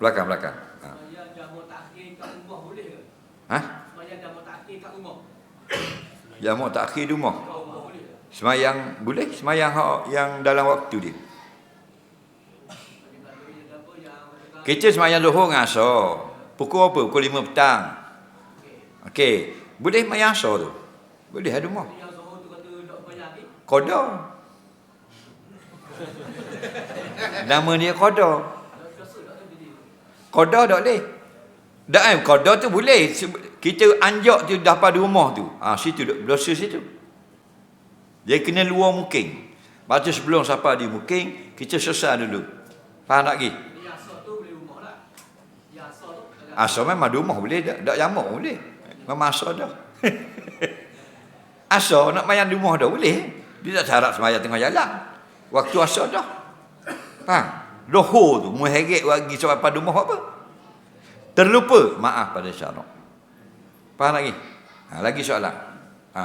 Belakang, belakang. Ha. Sembahyang jamu takhir kat rumah boleh ke? ha? Sembahyang jamu takhir kat rumah. Jamu takhir di rumah. Semayang boleh, semayang yang dalam waktu dia. Kita semayang zuhur dengan asar. Pukul apa? Pukul 5 petang. Okey. Boleh semayang asar tu. Boleh ada rumah. Koda. Nama dia koda. Kalau biasa tak ada dia. Koda tak boleh. Tak eh, koda tu boleh. Kita anjak tu dapat rumah tu. Ha, situ, duk- dosa situ. Dia kena luar muking. Lepas tu sebelum siapa di muking, kita selesai dulu. Faham tak lagi? Jadi asal Asal memang rumah boleh. Tak, tak jamak boleh. Memang asal dah. asal nak di rumah dah boleh. Dia tak syarat semayang tengah jalan. Waktu asal dah. Faham? Dohor tu. Muheret bagi sebab pada rumah apa? Terlupa. Maaf pada syarat. Faham lagi? Ha, lagi soalan. Ha.